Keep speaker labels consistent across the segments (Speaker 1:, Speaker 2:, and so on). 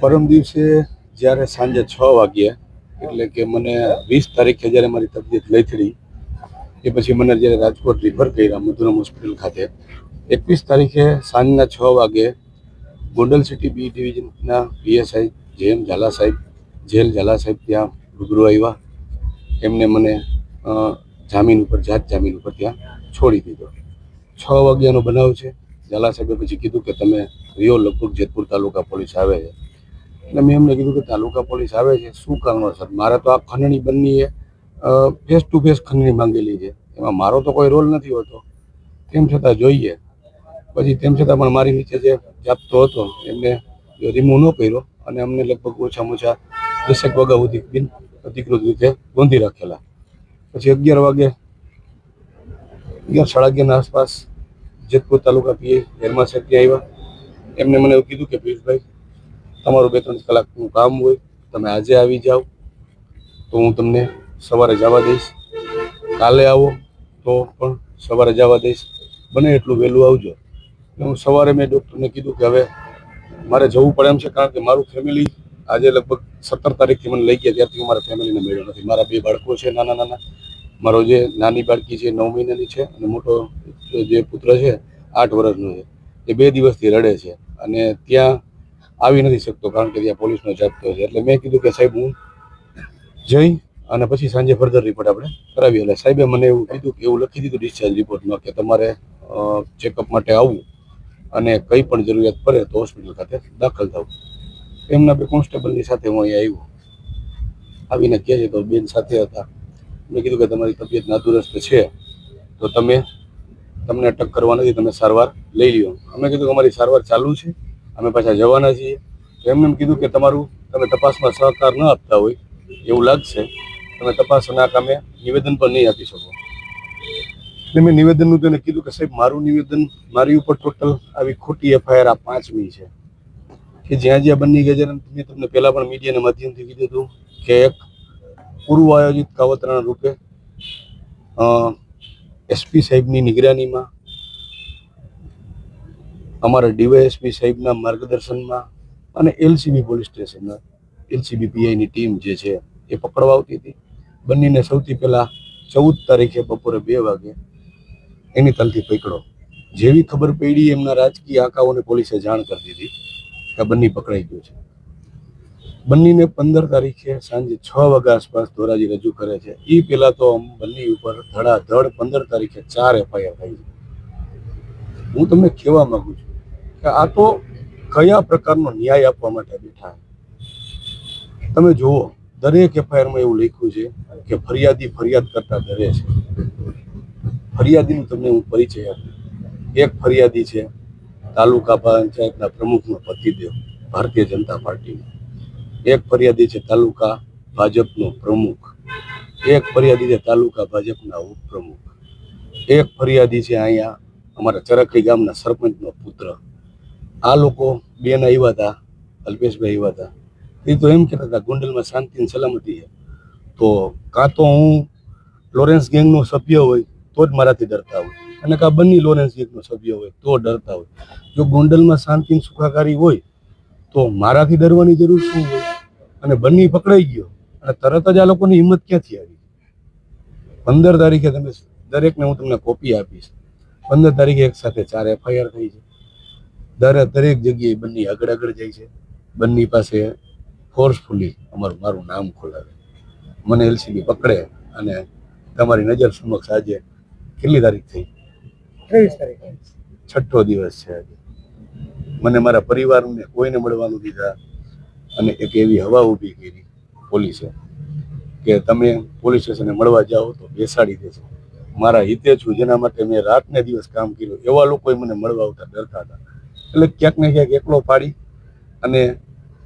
Speaker 1: પરમ દિવસે જ્યારે સાંજે છ વાગ્યે, એટલે કે મને વીસ તારીખે જ્યારે મારી તબિયત લથડી, એ પછી મને જ્યારે રાજકોટ રિફર કર્યા મધુરમ હોસ્પિટલ ખાતે, એકવીસ તારીખે સાંજના છ વાગે ગોંડલ સિટી બી ડિવિઝનના પીએસઆઈ જેએમ ઝાલા સાહેબ જેલ ઝાલા સાહેબ ત્યાં રૂબરૂ આવ્યા. એમને મને જામીન ઉપર, જાત જામીન ઉપર ત્યાં છોડી દીધો. છ વાગ્યાનો બનાવ છે. ઝાલા સાહેબે પછી કીધું કે તમે રિયો લગભગ જેતપુર તાલુકા પોલીસ આવે છે. એટલે મેં એમને કીધું કે તાલુકા પોલીસ આવે છે, શું કારણોસર? મારે તો આ ખંડણી બંનીએ ફેસ ટુ ફેસ ખંડણી માંગેલી છે. એમાં મારો તો કોઈ રોલ નથી હોતો. તેમ છતાં જોઈએ. પછી તેમ છતાં પણ મારી નીચે જે જાપતો હતો, એમને રિમૂવ ન કર્યો અને અમને લગભગ ઓછામાં ઓછા દસેક વાગ્યા સુધી બિન અધિકૃત રીતે ગોંધી રાખેલા. પછી અગિયાર વાગે, અગિયાર સાડા અગિયારના આસપાસ જેતપુર તાલુકા પીએ હેરમા સાહેબ ત્યાં આવ્યા. એમને મને એવું કીધું કે પિયુષભાઈ તમારું બે ત્રણ કલાકનું કામ હોય, તમે આજે આવી જાઓ, તો હું તમને સવારે જવા દઈશ. કાલે આવો, તો પણ સવારે જવા દઈશ. બને એટલું વહેલું આવજો. હું સવારે મેં ડૉક્ટરને કીધું કે હવે મારે જવું પડે એમ છે, કારણ કે મારું ફેમિલી આજે લગભગ સત્તર તારીખથી મને લઈ ગયા, ત્યારથી હું મારા ફેમિલીને મળ્યો નથી. મારા બે બાળકો છે, નાના નાના. મારો જે નાની બાળકી છે નવ મહિનાની છે અને મોટો જે પુત્ર છે, આઠ વર્ષનો છે. એ બે દિવસથી રડે છે અને ત્યાં આવી નથી શકતો કારણ કે ત્યાં પોલીસનો જાપ્તો છે. એટલે મેં કીધું કે સાહેબ, હું જઈ અને પછી સાંજે ફર્ધર રિપોર્ટ આપણે કરાવીએ. એટલે સાહેબે મને એવું કીધું કે એવું લખી દીધું ડિસ્ચાર્જ રિપોર્ટમાં કે તમારે ચેકઅપ માટે આવવું અને કંઈ પણ જરૂરિયાત પડે તો હોસ્પિટલ ખાતે દાખલ થવું. એમના બે કોન્સ્ટેબલની સાથે હું અહીંયા આવ્યો. આવીને કહે છે તો બેન સાથે હતા. મેં કીધું કે તમારી તબિયત નાદુરસ્ત છે, તો તમે, તમને અટક કરવા નથી, તમે સારવાર લઈ લ્યો. અમે કીધું કે અમારી સારવાર ચાલુ છે. અમે પાછા જવાના છીએ. એમને એમ કીધું કે તમારું તમે તપાસમાં સહકાર ન આપતા હોય, એવું લાગશે, તમે તપાસના કામે નિવેદન પણ નહીં આપી શકો. એટલે મેં નિવેદનનું તેને કીધું કે સાહેબ, મારું નિવેદન, મારી ઉપર ટોટલ આવી ખોટી એફઆઈઆર આ પાંચમી છે. કે જ્યાં જ્યાં બની ગયા છે મેં તમને પહેલાં પણ મીડિયાના માધ્યમથી કીધું હતું કે એક પૂર્વ આયોજિત કાવતરાના રૂપે એસપી સાહેબની નિગરાનીમાં અમારા ડીવાયએસપી સાહેબના માર્ગદર્શનમાં અને એલસીબી પોલીસ સ્ટેશનના એલસીબી પીઆઈની ટીમ જે છે એ પકડવા આવતી હતી. બંનેને સૌથી પહેલાં ચૌદ તારીખે બપોરે બે વાગે એની તલથી પકડો. જેવી ખબર પડી એમના રાજકીય આંકાઓને પોલીસે જાણ કરી દીધી કે બંને પકડાઈ ગયું છે. બંનેને પંદર તારીખે સાંજે છ વાગ્યા આસપાસ ધોરાજી રજૂ કરે છે. એ પહેલાં તો બંને ઉપર ધડાધડ પંદર તારીખે ચાર એફઆઈઆર થઈ છે. હું તમને કહેવા માગું છું કે આ તો કયા પ્રકારનો ન્યાય આપવા માટે બેઠા તમે જુઓ, દરેક એફઆઈઆરમાં એવું લખ્યું છે કે ફરિયાદી ફરિયાદ કરતા ડરે છે. ફરિયાદીનું તમને હું પરિચય આપું. એક ફરિયાદી છે, તાલુકા પંચાયતના પ્રમુખનો પતિદેવ, ભારતીય જનતા પાર્ટીનો. એક ફરિયાદી છે, તાલુકા ભાજપનો પ્રમુખ. એક ફરિયાદી છે, તાલુકા ભાજપના ઉપપ્રમુખ. એક ફરિયાદી છે, અહીંયા અમારા ચરખી ગામના સરપંચનો પુત્ર. આ લોકો બેન આવ્યા હતા, અલ્પેશભાઈ આવ્યા હતા. એ તો એમ કહેતા હતા, ગોંડલમાં શાંતિ અને સલામતી છે. તો કાં તો હું લોરેન્સ ગેંગનો સભ્ય હોય, તો જ મારાથી ડરતા હોય. અને કાં બંને લોરેન્સ ગેંગનો સભ્ય હોય, તો ડરતા હોય. જો ગોંડલમાં શાંતિ સુખાકારી હોય, તો મારાથી ડરવાની જરૂર શું હોય? અને બંને પકડાઈ ગયો. અને તરત જ આ લોકોની હિંમત ક્યાંથી આવી? પંદર તારીખે તમે દરેકને હું તમને કોપી આપીશ. પંદર તારીખે એક સાથે ચાર એફઆઈઆર થઈ છે. દરે દરેક જગ્યાએ બંને આગળ આગળ જાય છે. બંને પાસે ફોર્સફુલી અમારું મારું નામ ખોલાવે. મને એલસીબી પકડે અને તમારી નજર સમક્ષ આજે કેટલી તારીખ થઈ?
Speaker 2: ત્રેવીસ તારીખે.
Speaker 1: છઠ્ઠો દિવસ છે આજે. મને મારા પરિવારને કોઈને મળવાનું દીધા અને એક એવી હવા ઊભી કરી પોલીસે કે તમે પોલીસ સ્ટેશને મળવા જાઓ તો બેસાડી દેશે મારા હિતે છું જેના માટે મેં રાત ને દિવસ કામ કર્યું. એવા લોકોએ મને મળવા આવતા ડરતા હતા. એટલે ક્યાંક ને ક્યાંક એકલો પાડી અને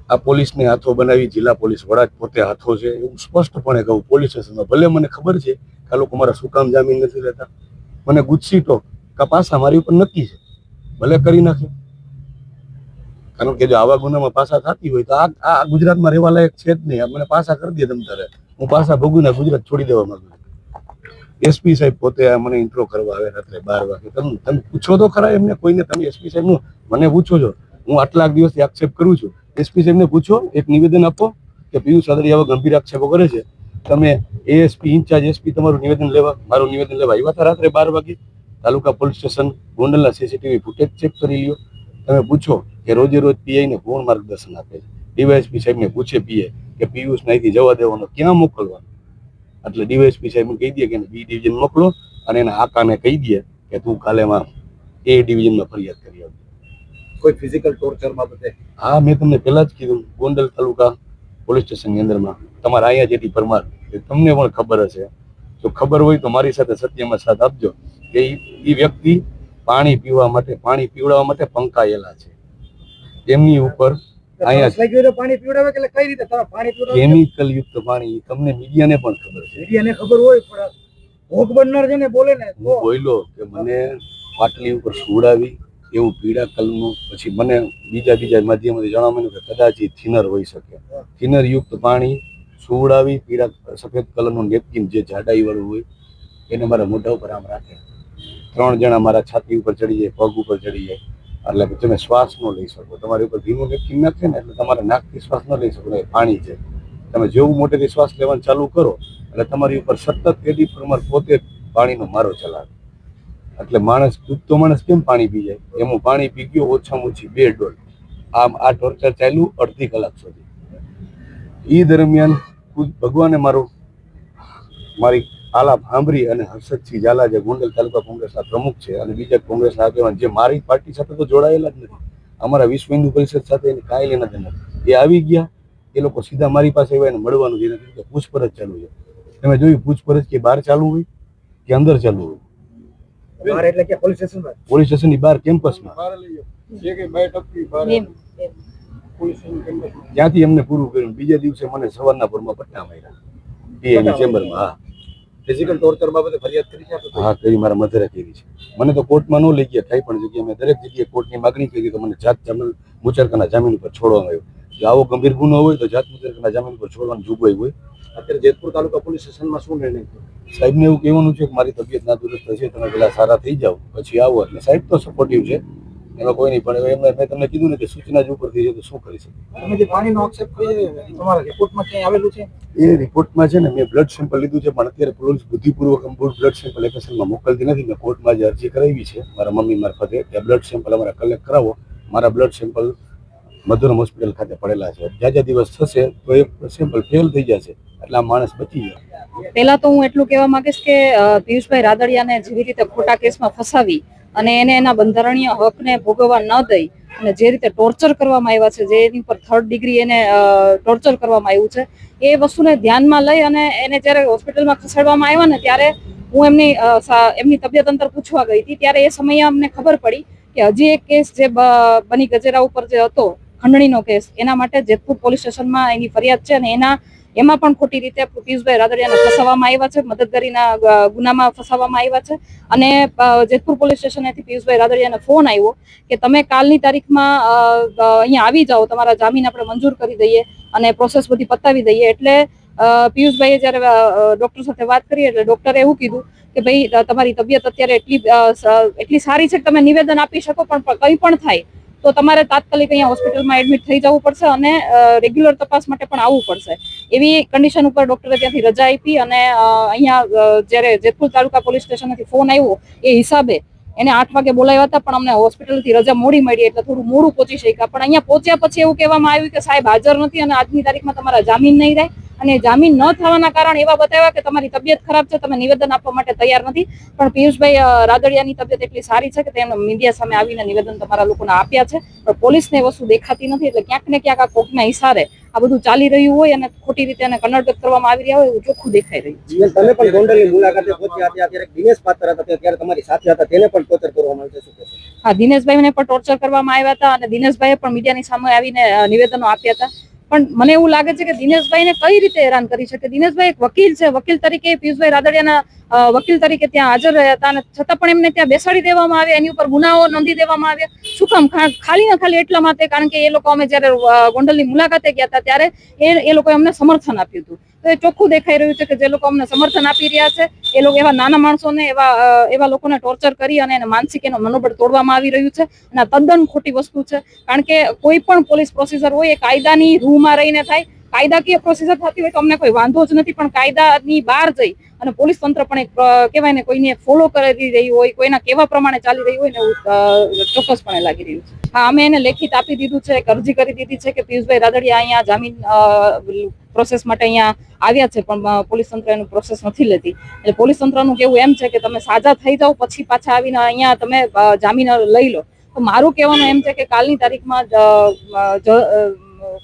Speaker 1: આ પોલીસને હાથો બનાવી, જિલ્લા પોલીસ વડા પોતે હાથો છે એવું સ્પષ્ટપણે કહું, પોલીસ સ્ટેશનમાં. ભલે મને ખબર છે કે આ લોકો મારા શું કામ જામીન નથી લેતા. મને ગુસ્સી ટોક, કપાસા પાસા મારી ઉપર નક્કી છે. ભલે કરી નાખે. કારણ કે જો આવા ગુનામાં પાસા થતી હોય તો આ આ ગુજરાતમાં રહેવા લાયક છે જ નહીં. મને પાસા કરી દે તમ તારે હું પાસા ભોગવીને ગુજરાત છોડી દેવા માંગુ એસપી સાહેબ પોતે મને ઇન્ટ્રો કરવા આવે રાત્રે બાર વાગે. તમે તમે પૂછો તો ખરા એમને કોઈને, તમે એસપી સાહેબનું મને પૂછો છો. હું આટલા દિવસથી આક્ષેપ કરું છું. એસપી સાહેબને પૂછો, એક નિવેદન આપો કે પિયુષ રાદડિયા આવા ગંભીર આક્ષેપો કરે છે. તમે એએસપી ઇન્ચાર્જ, એસપી તમારું નિવેદન લેવા, મારું નિવેદન લેવા આવ્યા હતા રાત્રે બાર વાગે. તાલુકા પોલીસ સ્ટેશન ગોંડલના સીસીટીવી ફૂટેજ ચેક કરી લ્યો. તમે પૂછો કે રોજે રોજ પીઆઈને કોણ માર્ગદર્શન આપે છે? ડીવાયએસપી સાહેબને પૂછે પીએ કે પિયુષ અહીંથી જવા દેવાનો ક્યાં મોકલવાનો? એટલે ડીવાયએસપી સાહેબને કહી દે કે એને બી ડિવિઝન મોકલો અને એના આકાને કહી દે કે તું કાલેમાં એ ડિવિઝનમાં ફરિયાદ કરી આવજે.
Speaker 2: કોઈ ફિઝિકલ ટોર્ચર બાબતે
Speaker 1: હા મેં તમને પહેલા જ કીધું ગોંડલ તાલુકા પોલીસ સ્ટેશનની અંદરમાં. તમારા અહીંયા જેટી પરમાર તમને પણ ખબર હશે. જો ખબર હોય તો મારી સાથે સત્યમાં સાથ આપજો. કે એ વ્યક્તિ પાણી પીવા માટે પાણી પીવડાવવા માટે પંકાયેલા છે. એમની ઉપર
Speaker 2: પાણી પીવડાવે એટલે કઈ રીતે પાણી પીવડાવે?
Speaker 1: કેમિકલ યુક્ત પાણી તમને મીડિયાને પણ ખબર છે.
Speaker 2: મીડિયાને ખબર હોય પણ ભોગ બનનાર છે ને બોલે ને
Speaker 1: બોલ્યો કે મને પાટલી ઉપર સુવડાવી એવું પીળા કલરનું પછી મને બીજા બીજા માધ્યમથી જાણવા મળ્યું કે કદાચ એ થિનર હોઈ શકે. થિનર યુક્ત પાણી સુવડાવી પીળા સફેદ કલરનું નેપકિન જે જાડાઈ વાળું હોય, એને મારા મોઢા ઉપર આમ રાખે. ત્રણ જણા મારા છાતી ઉપર ચડી જાય, પગ ઉપર ચડી જાય. એટલે તમે શ્વાસ ન લઈ શકો. તમારી ઉપર ધીમો નેપકિન નાખે ને, એટલે તમારે નાકથી શ્વાસ ન લઈ શકો. એ પાણી છે. તમે જેવું મોટેથી શ્વાસ લેવાનું ચાલુ કરો, એટલે તમારી ઉપર સતત એડી પ્રમાણ પોતે પાણીનો મારો ચલાવે. એટલે માણસ ડૂબતો માણસ કેમ પાણી પી જાય? એમાં પાણી પી ગયો, ઓછામાં ઓછી બે ડોલ. આમ આ ટોર્ચર ચાલ્યું અડધી કલાક સુધી. એ દરમિયાન ભગવાને મારું, મારી આલાપ સાંભળી અને હર્ષદસિંહ ઝાલા જે ગોંડલ તાલુકા કોંગ્રેસના પ્રમુખ છે અને બીજા કોંગ્રેસના આગેવાન જે મારી પાર્ટી સાથે તો જોડાયેલા જ નથી. અમારા વિશ્વ હિન્દુ પરિષદ સાથે એની કાંઈ લેના દેના. એ આવી ગયા, એ લોકો સીધા મારી પાસે આવ્યા એને મળવાનું જેને પૂછપરછ ચાલુ છે. તમે જોયું પૂછપરછ કે બહાર ચાલુ હોય કે અંદર ચાલુ હોય?
Speaker 2: બહાર એટલે કે પોલીસ સ્ટેશનમાં
Speaker 1: પોલીસ સ્ટેશનની બહાર કેમ્પસમાં?
Speaker 3: એમ, એમ.
Speaker 1: ત્યાંથી અમને પૂરું કર્યું. બીજા દિવસે મને સવારના પરમાં પટ્ટા માર્યા. ચેમ્બર ચેમ્બરમાં હા.
Speaker 2: ફિઝિકલ ટોર્ચર બાબતે ફરિયાદ કરી છે
Speaker 1: હા કરી મારા મધરે કરી છે. મને તો કોર્ટમાં ન લઈ ગયા કઈ પણ જગ્યાએ મેં દરેક જગ્યાએ કોર્ટની માગણી કરી તો મને જાત જામીન મુચરકાના જામીન ઉપર છોડવામાં આવ્યો. જો આવો ગંભીર ગુનો હોય તો જાત મુચરકાના જામીન પર છોડવાની જોગવાઈ હોય.
Speaker 2: અત્યારે જેતપુર તાલુકા પોલીસ સ્ટેશનમાં શું નિર્ણય થયો?
Speaker 1: સાહેબને એવું કહેવાનું છે કે મારી તબિયત ના દુરસ્ત છે તમે પેલા સારા થઈ જાઓ પછી આવો. એટલે સાહેબ તો સપોર્ટિવ છે. એમાં કોઈ નહીં પણ એમને મેં તમને કીધું ને કે સૂચના જ ઉપરથી જાય તો શું કરી શકે?
Speaker 2: તમે જે પાણીનો આક્ષેપ કર્યો તમારા રિપોર્ટમાં ક્યાંય આવેલું છે?
Speaker 1: એ રિપોર્ટમાં છે ને મેં બ્લડ સેમ્પલ લીધું છે પણ અત્યારે પોલીસ બુદ્ધિપૂર્વક બ્લડ સેમ્પલ એપ્લિકેશનમાં મોકલતી નથી. મેં કોર્ટમાં જે અરજી કરાવી છે મારા મમ્મી મારફતે. કે બ્લડ સેમ્પલ અમારા કલેક્ટ કરાવો. મારા બ્લડ સેમ્પલ મધુરમ હોસ્પિટલ ખાતે પડેલા છે. જ્યાં દિવસ થશે તો એ સેમ્પલ ફેલ થઈ જશે. એટલે આ માણસ બચી જાય
Speaker 3: પહેલા તો હું એટલું કહેવા માંગીશ કે પિયુષભાઈ રાદડિયાને જેવી રીતે ખોટા કેસમાં ફસાવી અને એને એના બંધારણીય હકને ભોગવવા ન દઈ અને જે રીતે ટોર્ચર કરવામાં આવ્યા છે, જે એની પર થર્ડ ડિગ્રી એને ટોર્ચર કરવામાં આવ્યું છે, એ વસ્તુને ધ્યાનમાં લઈ અને એને જ્યારે હોસ્પિટલમાં ખસેડવામાં આવ્યા ને ત્યારે હું એમની એમની તબિયત અંતર પૂછવા ગઈ હતી, ત્યારે એ સમયે અમને ખબર પડી કે હજી એક કેસ જે બની ગજેરા ઉપર જે હતો ખંડણીનો કેસ. એના માટે જેતપુર પોલીસ સ્ટેશનમાં એની ફરિયાદ છે અને એના, એમાં પણ ખોટી રીતે પિયુષભાઈ રાદડિયાને ફસાવવામાં આવ્યા છે મદદગારીના ગુનામાં ફસાવવામાં આવ્યા છે. અને જેતપુર પોલીસ સ્ટેશનેથી પિયુષભાઈ રાદડિયાને ફોન આવ્યો કે તમે કાલની તારીખમાં અહીંયા આવી જાઓ, તમારા જામીન આપણે મંજૂર કરી દઈએ અને પ્રોસેસ બધી પતાવી દઈએ. એટલે પિયુષભાઈએ જ્યારે ડૉક્ટર સાથે વાત કરી એટલે ડૉક્ટરે એવું કીધું કે ભાઈ, તમારી તબિયત અત્યારે એટલી એટલી સારી છે કે તમે નિવેદન આપી શકો, પણ કંઈ પણ થાય. તો તમારે તાત્કાલિક અહીંયા હોસ્પિટલમાં એડમિટ થઈ જવું પડશે અને રેગ્યુલર તપાસ માટે પણ આવવું પડશે. એવી કન્ડિશન ઉપર ડોક્ટરે ત્યાંથી રજા આપી અને અહીંયા જ્યારે જેતપુર તાલુકા પોલીસ સ્ટેશનથી ફોન આવ્યો, એ હિસાબે એને આઠ વાગે બોલાવ્યા હતા, પણ અમને હોસ્પિટલથી રજા મોડી મળી એટલે થોડું મોડું પહોંચી શક્યા. પણ અહીંયા પહોંચ્યા પછી એવું કહેવામાં આવ્યું કે સાહેબ હાજર નથી અને આજની તારીખમાં તમારા જામીન નહીં રહે. અને જામીન ન થવાના કારણ એવા બતાવ્યા કે તમારી તબિયત ખરાબ છે તમે નિવેદન આપવા માટે તૈયાર નથી. પણ પિયુષભાઈ રાદડિયાની તબિયત એટલી સારી છે કે તેમણે મીડિયા સામે આવીને નિવેદન તમારા લોકોને આપ્યા છે. પણ પોલીસને વસ્તુ દેખાતી નથી એટલે ક્યાંક ને ક્યાંક આ કોકના ઈશારે આ બધું ચાલી રહ્યું હોય અને ખોટી રીતે એને કન્નડગત કરવામાં આવી રહ્યા હોય એવું ચોખ્ખું દેખાઈ રહ્યું છે.
Speaker 2: તમે પણ ગોંડલની મુલાકાતે પહોંચ્યા હતા ત્યારે દિનેશ પાત્ર હતા ત્યારે તમારી સાથે હતા તેને પણ ટોર્ચર કરવામાં આવ્યું છે શું?
Speaker 3: હા દિનેશભાઈને પણ ટોર્ચર કરવામાં આવ્યા હતા અને દિનેશભાઈએ પણ મીડિયાની સામે આવીને નિવેદનો આપ્યા હતા. પણ મને એવું લાગે છે કે દિનેશભાઈને કઈ રીતે હેરાન કરી શકે? દિનેશભાઈ એક વકીલ છે. વકીલ તરીકે પિયુષભાઈ રાદડિયાના વકીલ તરીકે ત્યાં હાજર રહ્યા હતા અને છતાં પણ એમને ત્યાં બેસાડી દેવામાં આવ્યા. એની ઉપર ગુનાઓ નોંધી દેવામાં આવ્યા. શું કામ? ખાલી ને ખાલી એટલા માટે? કારણ કે એ લોકો અમે જ્યારે ગોંડલ ગોંડલની મુલાકાતે ગયા હતા ત્યારે એ એ લોકોએ અમને સમર્થન આપ્યું હતું. ચોખ્ખું દેખાઈ રહ્યું છે કે જે લોકો અમને સમર્થન આપી રહ્યા છે, એ લોકો એવા નાના માણસોને એવા એવા લોકોને ટોર્ચર કરી અને એને માનસિક એનો મનોબળ તોડવામાં આવી રહ્યું છે. અને તદ્દન ખોટી વસ્તુ છે, કારણ કે કોઈ પણ પોલીસ પ્રોસીજર હોય એ કાયદાની રૂમાં રહીને થાય. કાયદાકીય પ્રોસીજર થતી હોય તો અમને કોઈ વાંધો જ નથી, પણ કાયદાની બહાર જઈ અને પોલીસ તંત્ર પણ એક કહેવાય ને કોઈને ફોલો કરી રહ્યું હોય, કોઈના કેવા પ્રમાણે ચાલી રહ્યું હોય ને ચોક્કસપણે લાગી રહ્યું છે. હા, અમે એને લેખિત આપી દીધું છે, એક અરજી કરી દીધી છે કે પિયુષભાઈ રાદડિયા અહીંયા જામીન પ્રોસેસ માટે અહીંયા આવ્યા છે, પણ પોલીસ તંત્ર એનું પ્રોસેસ નથી લેતી. એટલે પોલીસ તંત્રનું કેવું એમ છે કે તમે સાજા થઈ જાઓ, પછી પાછા આવીને અહીંયા તમે જામીન લઈ લો. તો મારું કહેવાનું એમ છે કે કાલની તારીખમાં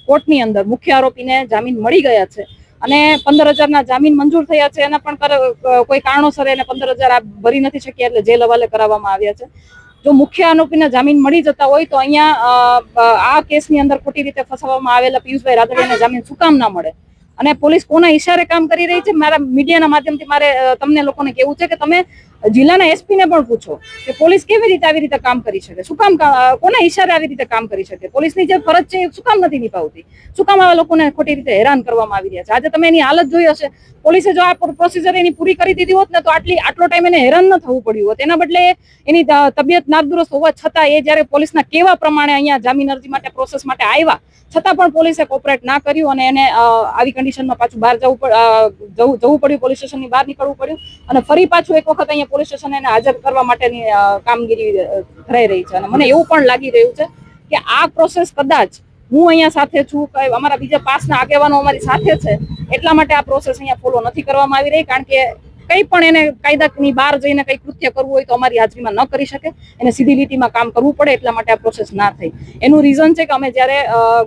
Speaker 3: કોર્ટની અંદર મુખ્ય આરોપીને જામીન મળી ગયા છે. અને પંદર હજારના જામીન મંજૂર થયા છે. એના પણ કોઈ કારણોસર એને પંદર હજાર આ ભરી નથી શક્યા એટલે જેલ હવાલે કરાવવામાં આવ્યા છે. જો મુખ્ય આરોપીને જામીન મળી જતા હોય તો અહીંયા આ કેસની અંદર ખોટી રીતે ફસાવવામાં આવેલા પિયુષભાઈ રાદડિયાને જામીન શું કામ ના મળે. અને પોલીસ કોના ઈશારે કામ કરી રહી છે? મારા મીડિયાના માધ્યમથી મારે તમને લોકોને કેવું છે કે તમે જિલ્લાના એસપી ને પણ પૂછો કે પોલીસ કેવી રીતે આવી રીતે કામ કરી શકે? શું કામ કોના ઈશારે આવી રીતે કામ કરી શકે? પોલીસની જે ફરજ છે એ શું કામ નથી નિભાવતી? શું કામ આવા લોકોને ખોટી રીતે હેરાન કરવામાં આવી રહ્યા છે? આજે તમે એની હાલત જોઈ હશે પોલીસે જો આ પ્રોસિજર એની પૂરી કરી દીધી હોત ને, તો આટલી આટલો ટાઈમ એને હેરાન ન થવું પડ્યું હોત. એના બદલે એની તબિયત નાદુરસ્ત હોવા છતાં એ જ્યારે પોલીસના કેવા પ્રમાણે અહીંયા જામીન અરજી માટે પ્રોસેસ માટે આવ્યા, છતાં પણ પોલીસે કોપરેટ ના કર્યું અને એને આવી કન્ડિશનમાં પાછું બહાર જવું જવું પડ્યું પોલીસ સ્ટેશનની બહાર નીકળવું પડ્યું. અને ફરી પાછું એક વખત અહીંયા પોલીસ સ્ટેશન એને હાજર કરવા માટેની કામગીરી કરાઈ રહી છે. અને મને એવું પણ લાગી રહ્યું છે કે આ પ્રોસેસ કદાચ હું અહીંયા સાથે છું અમારા બીજા પાસના આગેવાનો અમારી સાથે છે, એટલા માટે આ પ્રોસેસ અહીંયા ફોલો નથી કરવામાં આવી રહી, કારણ કે કંઈ પણ એને કાયદાની બહાર જઈને કંઈ કૃત્ય કરવું હોય તો અમારી હાજરીમાં ન કરી શકે, એને સીધી લીટીમાં કામ કરવું પડે, એટલા માટે આ પ્રોસેસ ના થઈ. એનું રીઝન છે કે અમે જ્યારે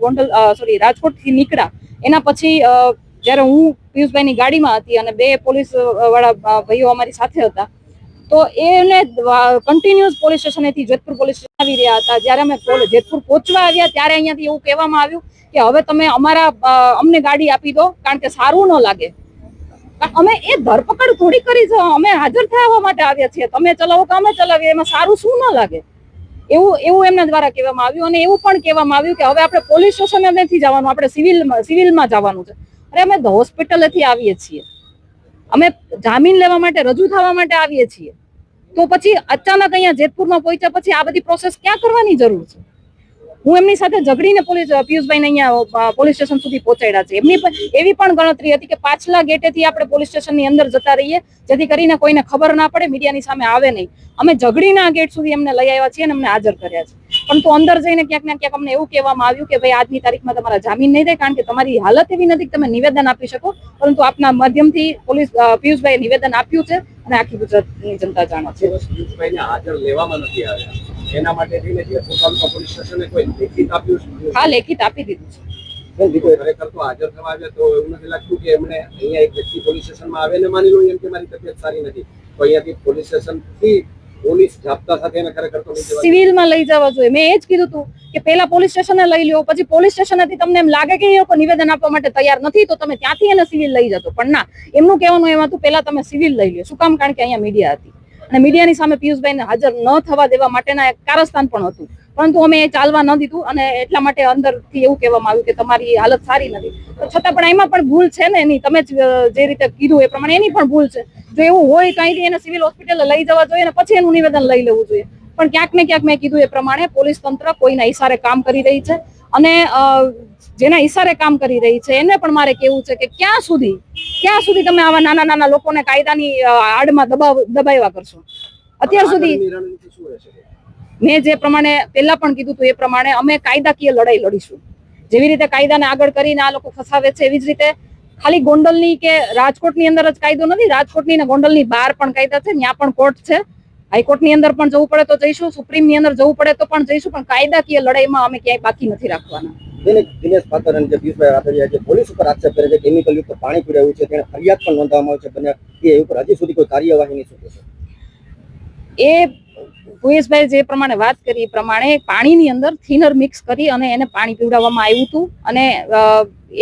Speaker 3: ગોંડલ સોરી રાજકોટથી નીકળ્યા, એના પછી જ્યારે હું પિયુષભાઈની ગાડીમાં હતી અને બે પોલીસવાળા ભાઈઓ અમારી સાથે હતા તો એને કન્ટિન્યુઅસ પોલીસ સ્ટેશનેથી જેતપુર પોલીસ સ્ટેશન આવી રહ્યા હતા. જ્યારે અમે જેતપુર પહોંચવા આવ્યા, ત્યારે અહીંયાથી એવું કહેવામાં આવ્યું કે હવે તમે અમારા અમને ગાડી આપી દો, કારણ કે સારું ન લાગે. અમે એ ધરપકડ થોડી કરી છે. અમે હાજર થવા માટે આવ્યા છીએ. તમે ચલાવો કે અમે ચલાવીએ, એમાં સારું શું ન લાગે? એવું એવું એમના દ્વારા કહેવામાં આવ્યું અને એવું પણ કહેવામાં આવ્યું કે હવે આપણે પોલીસ સ્ટેશન નથી જવાનું, આપણે સિવિલમાં સિવિલમાં જવાનું છે. અરે અમે હોસ્પિટલેથી આવીએ છીએ. અમે જામીન લેવા માટે, રજૂ થવા માટે આવીએ છીએ. તો પછી અચાનક અહીંયા જેતપુરમાં પહોંચ્યા પછી આ બધી પ્રોસેસ ક્યાં કરવાની જરૂર છે? હું એમની સાથે ઝઘડીને પોલીસ, પિયુષભાઈને અહીંયા પોલીસ સ્ટેશન સુધી પહોંચાડ્યા છે. એમની એવી પણ ગણતરી હતી કે પાછલા ગેટેથી આપણે પોલીસ સ્ટેશનની અંદર જતા રહીએ, જેથી કરીને કોઈને ખબર ના પડે, મીડિયાની સામે આવે નહીં. અમે ઝઘડીના ગેટ સુધી એમને લઈ આવ્યા છીએ અને અમને હાજર કર્યા છે. પરંતુ અંદર જઈને ક્યાંક ને ક્યાંક અમને એવું કહેવામાં આવ્યું કે ભાઈ આજની તારીખમાં તમારા જામીન નહીં થાય કારણ કે તમારી હાલત એવી નથી કે તમે નિવેદન આપી શકો. પરંતુ આપના માધ્યમથી પોલીસ પિયુષભાઈએ નિવેદન આપ્યું છે અને આખી ગુજરાતની જનતા જાણે છે.
Speaker 4: પિયુષભાઈને હાજર લેવામાં નથી આવ્યા. એના માટે થઈને જે તાલુકા પોલીસ સ્ટેશને કોઈ લેખિત આપ્યું છે?
Speaker 3: હા લેખિત આપી દીધું છે.
Speaker 4: ખરેખર તો હાજર થવા આવ્યા તો એવું નથી લાગતું કે એમને અહીંયા એક વ્યક્તિ પોલીસ સ્ટેશનમાં આવે ને માની લો એમ કે મારી તબિયત સારી નથી. તો અહીંયાથી પોલીસ
Speaker 3: સ્ટેશનથી કીધું હતું કે પહેલા પોલીસ સ્ટેશને લઈ લ્યો, પછી પોલીસ સ્ટેશનેથી તમને એમ લાગે કે એ નિવેદન આપવા માટે તૈયાર નથી, તો તમે ત્યાંથી એને સિવિલ લઈ જતો પણ ના, એમનું કહેવાનું હતું, પહેલા તમે સિવિલ લઈ લ્યો. શું કારણ કે અહીંયા મીડિયા હતી. અને મીડિયાની સામે પિયુષભાઈને હાજર ન થવા દેવા માટેના એક કારસ્તાન પણ હતું. પરંતુ અમે એ ચાલવા ન દીધું અને એટલા માટે અંદરથી એવું કહેવામાં આવ્યું કે તમારી હાલત સારી નથી. તો છતાં પણ એમાં પણ ભૂલ છે ને એની? તમે જે રીતે કીધું એ પ્રમાણે એની પણ ભૂલ છે. જો એવું હોય અહીંથી એને સિવિલ હોસ્પિટલ લઈ જવા જોઈએ અને પછી એનું નિવેદન લઈ લેવું જોઈએ. પણ ક્યાંક ને ક્યાંક મેં કીધું એ પ્રમાણે પોલીસ તંત્ર કોઈના ઈશારે કામ કરી રહી છે અને જેના ઈશારે કામ કરી રહી છે એને પણ મારે કેવું છે કે ક્યાં સુધી ક્યાં સુધી તમે આવા નાના નાના લોકોને કાયદાની આડમાં દબાવ દબાવ્યા કરશો? અત્યાર સુધી મેં જે પ્રમાણે પહેલા પણ કીધું હતું એ પ્રમાણે અમે કાયદાકીય લડાઈ લડીશું. જેવી રીતે કાયદાને આગળ કરીને આ લોકો ફસાવે છે એવી જ રીતે ખાલી ગોંડલની કે રાજકોટની અંદર જ કાયદો નથી રાજકોટની ને ગોંડલની બહાર પણ કાયદા છે ત્યાં પણ કોર્ટ છે. હાઈકોર્ટની અંદર પણ જવું પડે તો જઈશું સુપ્રીમની અંદર જવું પડે તો પણ જઈશું પણ કાયદાકીય લડાઈમાં અમે ક્યાંય બાકી નથી રાખવાના.
Speaker 2: દિનેશ પાત્ર અને જે પિયુષભાઈ રાદડિયા જે પોલીસ ઉપર આક્ષેપ કરે છે કેમિકલ યુક્ત પાણી પીવડાવ્યું છે તેને ફરિયાદ પણ નોંધવામાં આવી છે બંને એ ઉપર હજી સુધી કોઈ કાર્યવાહી નહીં શું છે
Speaker 3: એ ભુયેશભાઈ જે પ્રમાણે વાત કરી એ પ્રમાણે પાણીની અંદર થિનર મિક્સ કરી અને એને પાણી પીવડાવવામાં આવ્યું હતું. અને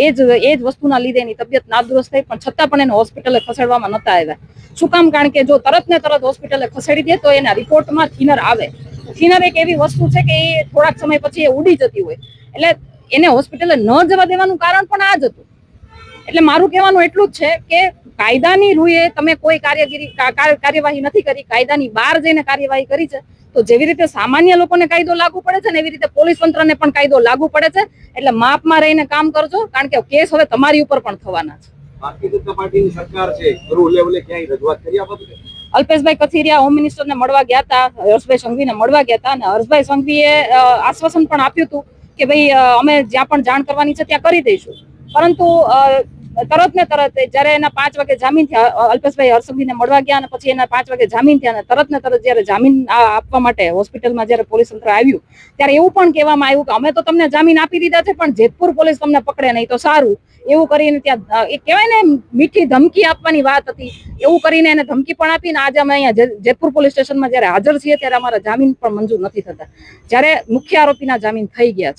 Speaker 3: એ જ એ જ વસ્તુના લીધે એની તબિયત નાદુરસ્ત થઈ, પણ છતાં પણ એને હોસ્પિટલે ખસેડવામાં નતા આવ્યા. શું કામ? કારણ કે જો તરત ને તરત હોસ્પિટલે ખસેડી દે તો એના રિપોર્ટમાં થિનર આવે. થિનર એક એવી વસ્તુ છે કે એ થોડાક સમય પછી એ ઉડી જતી હોય. એટલે એને હોસ્પિટલે ન જવા દેવાનું કારણ પણ આ જ હતું. એટલે મારું કહેવાનું એટલું જ છે કે કાયદાની રૂએ તમે કોઈ કાર્યગીરી કાર્યવાહી નથી કરી કાયદાની બહાર જઈને કાર્યવાહી કરી છે તો જેવી રીતે સામાન્ય લોકોને કાયદો લાગુ પડે છે ને એવી રીતે પોલીસ તંત્રને પણ કાયદો લાગુ પડે છે એટલે માપમાં રહીને કામ કરજો કારણ કે કેસ હવે તમારી ઉપર પણ થવાના છે.
Speaker 4: ભારતીય જનતા પાર્ટીની સરકાર છે ક્યાંય રજૂઆત કરી આ
Speaker 3: અલ્પેશભાઈ કથિરિયા હોમ મિનિસ્ટરને મળવા ગયા હતા હર્ષભાઈ સંઘવીને મળવા ગયા હતા અને હર્ષભાઈ સંઘવીએ આશ્વાસન પણ આપ્યું હતું કે ભાઈ અમે જ્યાં પણ જાણ કરવાની છે ત્યાં કરી દઈશું. પરંતુ તરત ને તરત જયારે એના પાંચ વાગે જામીન થયા અલ્પેશભાઈ હર્ષભાઈને મળવા ગયા અને પછી એના પાંચ વાગે જામીન થયા તરત ને તરત જયારે જામીન આપવા માટે હોસ્પિટલમાં જયારે પોલીસ તંત્ર આવ્યું, ત્યારે એવું પણ કહેવામાં આવ્યું કે અમે તો તમને જામીન આપી દીધા છે, પણ જેતપુર પોલીસ તમને પકડે નહીં તો સારું. એવું કરીને ત્યાં એ કહેવાય ને મીઠી ધમકી આપવાની વાત હતી. એવું કરીને એને ધમકી પણ આપીને આજે અમે અહીંયા જેતપુર પોલીસ સ્ટેશનમાં જ્યારે હાજર છીએ, ત્યારે અમારા જામીન પણ મંજૂર નથી થતા. જ્યારે મુખ્ય આરોપીના જામીન થઈ ગયા